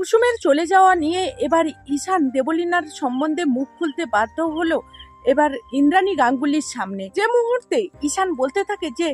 কুসুমের চলে যাওয়া নিয়ে এবার ঈশান দেবলীনার সম্বন্ধে মুখ খুলতে বাধ্য হলো এবার ইন্দ্রাণী গাঙ্গুলির সামনে। যে মুহূর্তে ঈশান বলতে থাকে যে,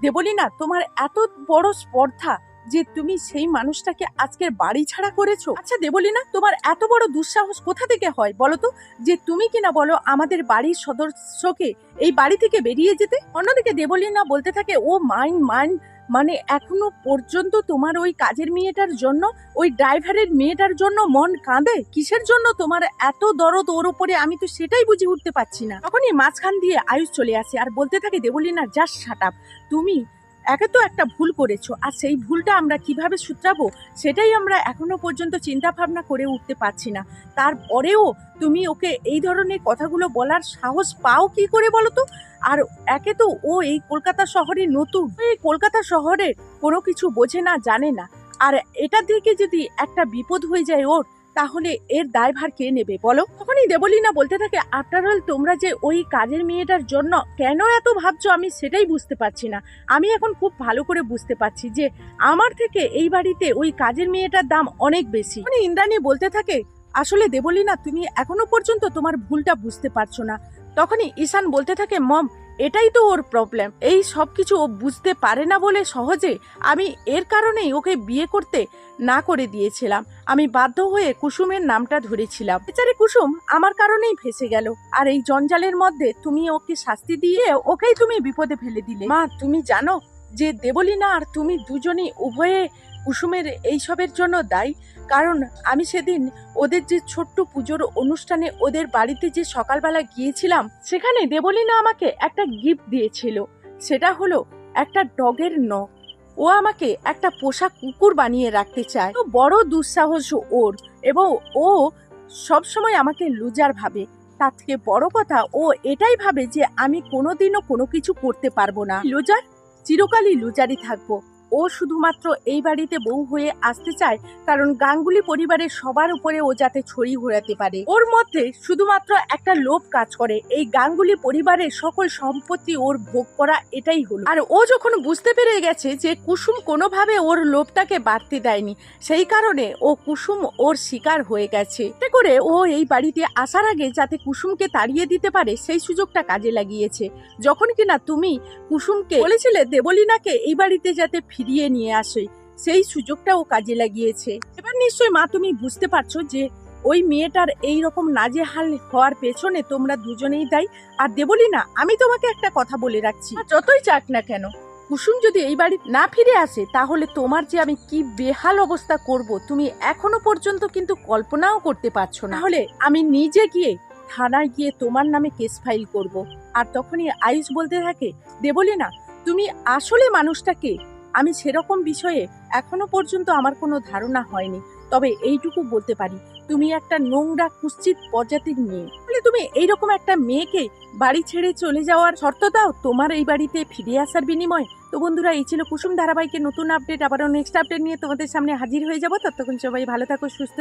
দেবলীনা, তোমার এত বড় স্পর্ধা যে তুমি সেই মানুষটাকে আজকের বাড়ি ছাড়া করেছ। আচ্ছা দেবলীনা, তোমার এত বড় দুঃসাহস কোথা থেকে হয় বলো তো? যে তুমি কিনা বলো আমাদের বাড়ির সদস্যকে এই বাড়ি থেকে বেরিয়ে যেতে? অন্যদিকে দেবলীনা বলতে থাকে, ও মাইন্ড মাইন্ড মানে এখনও পর্যন্ত তোমার ওই কাজের মেয়েটার জন্য, ওই ড্রাইভারের মেয়েটার জন্য মন কাঁদে? কিসের জন্য তোমার এত দরদ ওর ওপরে আমি তো সেটাই বুঝে উঠতে পারছি না। তখনই মাঝখান দিয়ে আয়ুষ চলে আসে আর বলতে থাকে, দেবলিনা জাস্ট সাটাপ তুমি একে তো একটা ভুল করেছ, আর সেই ভুলটা আমরা কীভাবে শুধরাবো সেটাই আমরা এখনও পর্যন্ত চিন্তা ভাবনা করে উঠতে পারছি না। তারপরেও তুমি ওকে এই ধরনের কথাগুলো বলার সাহস পাও কি করে বলো তো? আর একে তো ও এই কলকাতা শহরে নতুন এই কলকাতা শহরে কোনো কিছু বোঝে না, জানে না। আর এটা থেকে যদি একটা বিপদ হয়ে যায় ওর তাহলে এর দায়ভার কে নেবে বলো? তখনই দেবলীনা বলতে থাকে আফটার অল তোমরা যে ওই কাজের মেয়েটার জন্য কেন এত ভাবছ আমি সেটাই বুঝতে পারছি না। আমি এখন খুব ভালো করে বুঝতে পারছি যে আমার থেকে এই বাড়িতে ওই কাজের মেয়েটার দাম অনেক বেশি। মানে ইন্দ্রাণী বলতে থাকে আসলে দেবলীনা, তুমি এখনও পর্যন্ত তোমার ভুলটা বুঝতে পারছ না। তখনই ঈশান বলতে থাকে, মম, এটাই তো ওর প্রবলেম এই সব কিছু ও বুঝতে পারে না বলে সহজে আমি এর কারণেই ওকে বিয়ে করতে না করে দিয়েছিলাম। আমি বাধ্য হয়ে কুসুমের নামটা ধরেছিলাম। বেচারে কুসুম আমার কারণেই ফেসে গেল। আর এই জঞ্জালের মধ্যে তুমি ওকে শাস্তি দিয়ে ওকেই তুমি বিপদে ফেলে দিলে। মা, তুমি জানো যে দেবলীনা আর তুমি দুজনেই উভয়ে কুসুমের এইসবের জন্য দায়ী। কারণ আমি সেদিন ওদের যে ছোট্ট পুজোর অনুষ্ঠানে ওদের বাড়িতে যে সকালবেলা গিয়েছিলাম, সেখানে দেবলীনা আমাকে একটা গিফট দিয়েছিল। সেটা হলো একটা ডগের নখ। ও আমাকে একটা পোষা কুকুর বানিয়ে রাখতে চায়। তো বড় দুঃসাহস ওর এবং ও সবসময় আমাকে লুজার ভাবে। তার থেকে বড় কথা, ও এটাই ভাবে যে আমি কোনোদিনও কোনো কিছু করতে পারব না। লুজার, চিরকালই লুজারই থাকব। ও শুধুমাত্র এই বাড়িতে বউ হয়ে আসতে চায়, কারণ গাঙ্গুলি পরিবারের সবার উপরে ও যাতে ছড়ি ঘোরাতে পারে। ওর মধ্যে শুধুমাত্র একটা লোভ কাজ করে। এই গাঙ্গুলি পরিবারের সকল সম্পত্তি ওর ভোগ করা এটাই হলো। আর ও যখন বুঝতে পেরে গেছে যে কুসুম কোনোভাবে ওর লোভটাকে বাড়তে দেয়নি, সেই কারণে ও কুসুম ওর শিকার হয়ে গেছে। এতে করে ও এই বাড়িতে আসার আগে যাতে কুসুমকে তাড়িয়ে দিতে পারে, সেই সুযোগটা কাজে লাগিয়েছে। যখন কিনা তুমি কুসুমকে বলেছিলে দেবলীনাকে এই বাড়িতে যাতে ফিরিয়ে নিয়ে আসে। সেই সুযোগটা ও কাজে লাগিয়েছে। এবার নিশ্চয়ই মা, তুমি বুঝতে পারছ যে ওই মেয়েটার এই রকম নাজেহাল হওয়ার পেছনে তোমরা দুজনেই দায়ী। আর দেবলি না আমি তোমাকে একটা কথা বলে রাখছি। যতই চাক না কেন, কুসুম যদি এই বাড়ি না ফিরে আসে, তাহলে তোমার যে আমি কি বেহাল অবস্থা করব, তুমি এখনও পর্যন্ত কিন্তু কল্পনাও করতে পারছ না। হলে আমি নিজে গিয়ে থানায় গিয়ে তোমার নামে কেস ফাইল করব। আর তখনই আয়ুষ বলতে থাকে দেবলি না তুমি আসলে মানুষটাকে আমি সেরকম বিষয়ে এখনও পর্যন্ত আমার কোনো ধারণা হয়নি। তবে এইটুকু বলতে পারি, তুমি একটা নোংরা, কুশ্চিত প্রজাতির মেয়ে। বলে তুমি এইরকম একটা মেয়েকে বাড়ি ছেড়ে চলে যাওয়ার শর্ত দাও? তোমার এই বাড়িতে ফিরে আসার বিনিময়। তো বন্ধুরা, এই ছিল কুসুম ধারাবাহিকের নতুন আপডেট আবারও নেক্সট আপডেট নিয়ে তোমাদের সামনে হাজির হয়ে যাব। ততক্ষণ সবাই ভালো থাকো, সুস্থ